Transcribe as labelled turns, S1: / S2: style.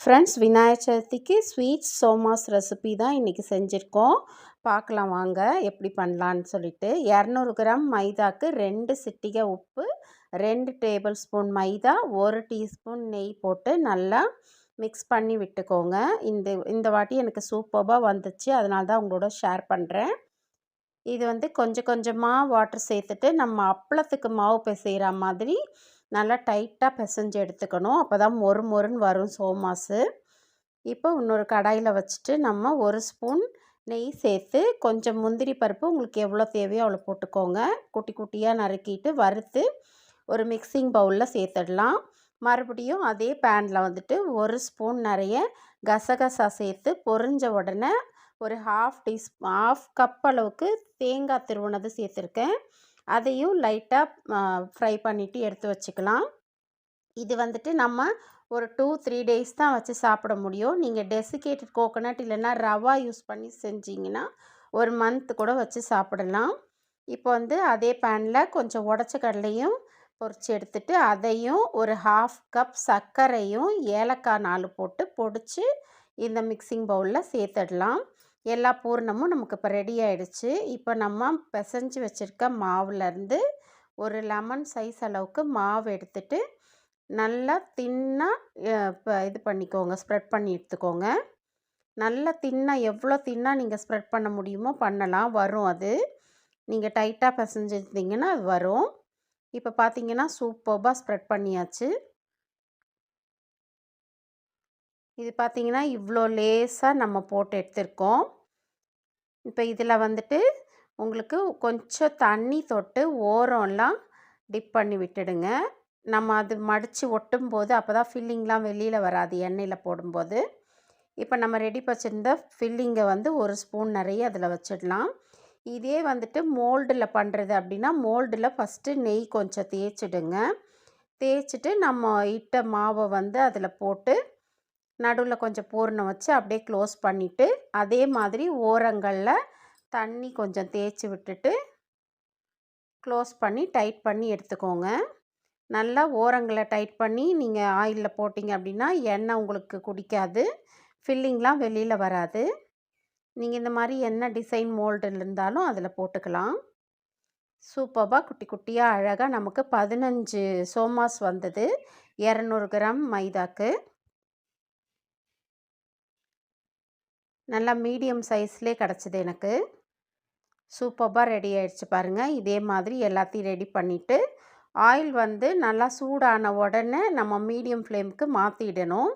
S1: Friends Vinayagar சதுர்த்திக்கு sweet சோமாஸ் recipe தான் இன்றைக்கி செஞ்சுருக்கோம். பார்க்கலாம் வாங்க எப்படி பண்ணலான்னு சொல்லிட்டு. இரநூறு கிராம் மைதாக்கு ரெண்டு சிட்டிகை உப்பு ரெண்டு டேபிள் ஸ்பூன் மைதா ஒரு டீஸ்பூன் நெய் போட்டு நல்லா மிக்ஸ் பண்ணி விட்டுக்கோங்க. இந்த இந்த வாட்டி எனக்கு சூப்பராக வந்துச்சு. அதனால தான் உங்களோட ஷேர் பண்ணுறேன் இது வந்து கொஞ்சம் கொஞ்சமாக வாட்டர் சேர்த்துட்டு நம்ம அப்பளத்துக்கு மாவு பிசைகிற மாதிரி நல்லா டைட்டாக பிசைஞ்சு எடுத்துக்கணும். அப்போ தான் மொறு மொறுன்னு வரும் சோமாஸு இப்போ இன்னொரு கடாயில் வச்சுட்டு நம்ம ஒரு ஸ்பூன் நெய் சேர்த்து கொஞ்சம் முந்திரி பருப்பு உங்களுக்கு எவ்வளோ தேவையோ அவ்வளோ போட்டுக்கோங்க. குட்டி குட்டியாக நறுக்கிட்டு வறுத்து ஒரு மிக்சிங் பவுலில் சேர்த்துடலாம். மறுபடியும் அதே பேனில் வந்துட்டு ஒரு ஸ்பூன் நிறைய கசகசா சேர்த்து பொரிஞ்ச உடனே ஒரு ஹாஃப் டீஸ் ஹாஃப் கப் அளவுக்கு தேங்காய் திருவுனது சேர்த்துருக்கேன். அதையும் லைட்டாக ஃப்ரை பண்ணிவிட்டு எடுத்து வச்சுக்கலாம். இது வந்துட்டு நம்ம ஒரு டூ த்ரீ டேஸ் தான் வச்சு சாப்பிட முடியும். நீங்கள் டெசிகேட்டட் கோகோனட் இல்லைன்னா ரவா யூஸ் பண்ணி செஞ்சிங்கன்னா ஒரு மந்த் கூட வச்சு சாப்பிடலாம். இப்போ வந்து அதே பேனில் கொஞ்சம் உடச்ச கடலையும் பொறிச்சு எடுத்துட்டு அதையும் ஒரு ஹாஃப் கப் சர்க்கரையும் ஏலக்காய் நாலு போட்டு பொடிச்சு இந்த மிக்சிங் பவுலில் சேர்த்துடலாம். எல்லா பூர்ணமும் நமக்கு இப்போ ரெடி ஆகிடுச்சு இப்போ நம்ம பிசைஞ்சு வச்சுருக்க மாவுலேருந்து ஒரு லெமன் சைஸ் அளவுக்கு மாவு எடுத்துட்டு நல்லா தின்னாக இப்போ இது பண்ணிக்கோங்க ஸ்ப்ரெட் பண்ணி எடுத்துக்கோங்க. நல்லா தின்னாக எவ்வளோ தின்னாக நீங்கள் ஸ்ப்ரெட் பண்ண முடியுமோ பண்ணலாம் வரும் அது. நீங்கள் டைட்டாக பிசைஞ்சிருந்தீங்கன்னா அது வரும். இப்போ பார்த்தீங்கன்னா சூப்பர்பாக ஸ்ப்ரெட் பண்ணியாச்சு. இது பார்த்திங்கன்னா இவ்வளோ லேஸாக நம்ம போட்டு எடுத்திருக்கோம். இப்போ இதில் வந்துட்டு உங்களுக்கு கொஞ்சம் தண்ணி தொட்டு ஓரம்லாம் டிப் பண்ணி விட்டுடுங்க. நம்ம அது மடித்து ஒட்டும் போது அப்போ தான் ஃபில்லிங்லாம் வெளியில் வராது எண்ணெயில் போடும்போது. இப்போ நம்ம ரெடி வச்சுருந்த ஃபில்லிங்கை வந்து ஒரு ஸ்பூன் நிறைய அதில் வச்சிடலாம். இதே வந்துட்டு மோல்டில் பண்ணுறது அப்படின்னா மோல்டில் ஃபஸ்ட்டு நெய் கொஞ்சம் தேய்ச்சிடுங்க. தேய்ச்சிட்டு நம்ம இட்ட மாவை வந்து அதில் போட்டு நடுவில் கொஞ்சம் பூர்ணம் வச்சு அப்படியே க்ளோஸ் பண்ணிவிட்டு அதே மாதிரி ஓரங்களில் தண்ணி கொஞ்சம் தேய்ச்சி விட்டுட்டு க்ளோஸ் பண்ணி டைட் பண்ணி எடுத்துக்கோங்க. நல்லா ஓரங்களை டைட் பண்ணி நீங்கள் ஆயிலில் போட்டிங்க அப்படின்னா எண்ணெய் உங்களுக்கு குடிக்காது. ஃபில்லிங்லாம் வெளியில் வராது. நீங்கள் இந்த மாதிரி என்ன டிசைன் மோல்டு இருந்தாலும் அதில் போட்டுக்கலாம். சூப்பராக குட்டி குட்டியாக அழகாக நமக்கு பதினஞ்சு சோமாஸ் வந்தது. இரநூறு கிராம் மைதாக்கு. நல்லா மீடியம் சைஸ்லேயே கிடச்சிது எனக்கு. சூப்பராக ரெடி ஆகிடுச்சு பாருங்கள் இதே மாதிரி எல்லாத்தையும் ரெடி பண்ணிவிட்டு ஆயில் வந்து நல்லா சூடான உடனே நம்ம மீடியம் ஃப்ளேமுக்கு மாற்றிடணும்